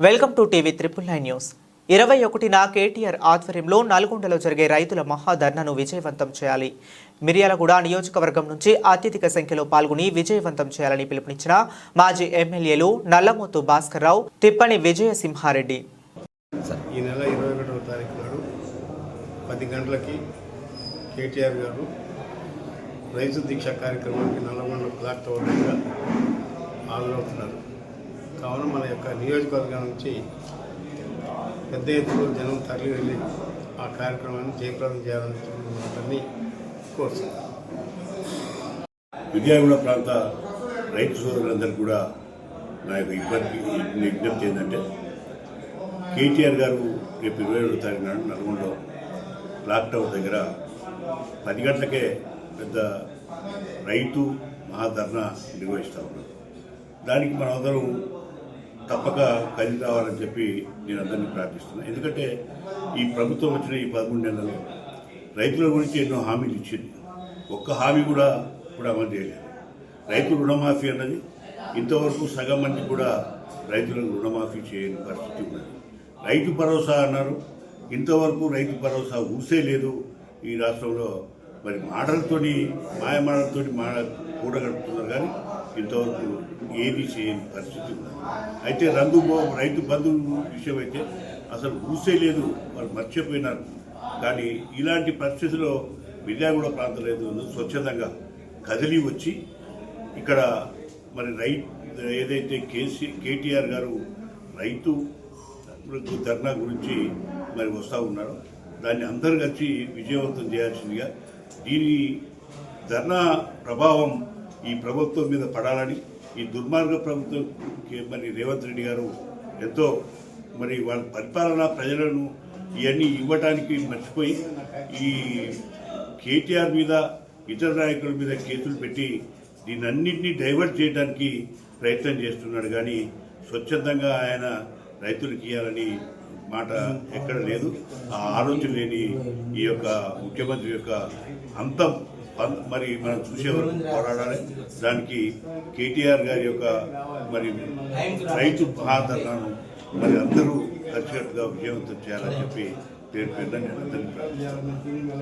Welcome to TV triple nine news. ఇరవై ఒకటిన కేటీఆర్ ఆధ్వర్యంలో నల్గొండలో జరిగే రైతుల మహాధర్నాను విజయవంతం చేయాలి. మిర్యాలగూడ నియోజకవర్గం నుంచి అత్యధిక సంఖ్యలో పాల్గొని విజయవంతం చేయాలని పిలుపునిచ్చిన మాజీ ఎమ్మెల్యేలు నల్లమోతు భాస్కర్ రావు తిప్పని విజయసింహారెడ్డి. ఈ నెల ఇరవై ఒకటవ తారీఖు నాడు పది గంటలకి కేటీఆర్ గారు రైతు దీక్ష కార్యక్రమానికి నల్లగొండ బ్లాక్ టవర్ హాజరవుతున్నారు. కావున మన యొక్క నియోజకవర్గం నుంచి పెద్ద ఎత్తులో జనం తరలి వెళ్ళి ఆ కార్యక్రమాన్ని జయప్రదం చేయాలని అతన్ని కోరుతున్నాను విజయవాడ ప్రాంత రైతు సోదరులందరూ కూడా నా యొక్క ఇబ్బంది విజ్ఞప్తి ఏంటంటే కేటీఆర్ గారు రేపు ఇరవై ఏడవ తారీఖు నాడు నల్గొండలో క్లాక్ టవర్ దగ్గర పది గంటలకే పెద్ద రైతు మహాధర్నా నిర్వహిస్తూ ఉన్నారు. దానికి మనమందరం తప్పక కలిసి రావాలని చెప్పి నేను అందరినీ ప్రార్థిస్తున్నాను ఎందుకంటే ఈ ప్రభుత్వం వచ్చిన ఈ పదమూడు నెలలో రైతుల గురించి ఎన్నో హామీలు ఇచ్చింది. ఒక్క హామీ కూడా కూడా అమలు చేయలేదు. రైతు రుణమాఫీ అన్నది ఇంతవరకు సగం మంది కూడా రైతులకు రుణమాఫీ చేయని పరిస్థితి ఉన్నది. రైతు భరోసా అన్నారు. ఇంతవరకు రైతు భరోసా ఊసే లేదు ఈ రాష్ట్రంలో. మరి మాటలతోని మాయ మా మాడ కూడగడుపుతున్నారు కానీ ఇంతవరకు ఏది చేయని పరిస్థితి ఉంది. అయితే రంగు రైతు బంధు విషయం అయితే అసలు ఊసే లేదు. వాళ్ళు మర్చిపోయినారు. కానీ ఇలాంటి పరిస్థితిలో విజయగూడ ప్రాంత రైతులు స్వచ్ఛందంగా కదిలి వచ్చి ఇక్కడ మరి రైట్ ఏదైతే కేసీ కేటీఆర్ గారు రైతు ధర్నా గురించి మరి వస్తూ ఉన్నారో దాన్ని అందరు కలిసి విజయవంతం చేయాల్సిందిగా దీని ధర్నా ప్రభావం ఈ ప్రభుత్వం మీద పడాలని ఈ దుర్మార్గ ప్రభుత్వం మరి రేవంత్ రెడ్డి గారు ఎంతో మరి వాళ్ళ పరిపాలన ప్రజలను ఇవన్నీ ఇవ్వటానికి మర్చిపోయి ఈ కేటీఆర్ మీద ఇతర నాయకుల మీద కేసులు పెట్టి దీని అన్నింటినీ డైవర్ట్ చేయడానికి ప్రయత్నం చేస్తున్నాడు. కానీ స్వచ్ఛందంగా ఆయన రైతులకు ఇవ్వాలని మాట ఎక్కడ లేదు. ఆ ఆలోచన లేని ఈ యొక్క ముఖ్యమంత్రి యొక్క అంతం మరి మనం చూసే వరకు పోరాడాలి. దానికి కేటీఆర్ గారి యొక్క మరి రైతు మహాధర్నాను మరి అందరూ కలిసినట్టుగా విజయవంతం చేయాలని చెప్పి పేరు పేరున నేను అందరినీ ప్రార్థిస్తున్నాను.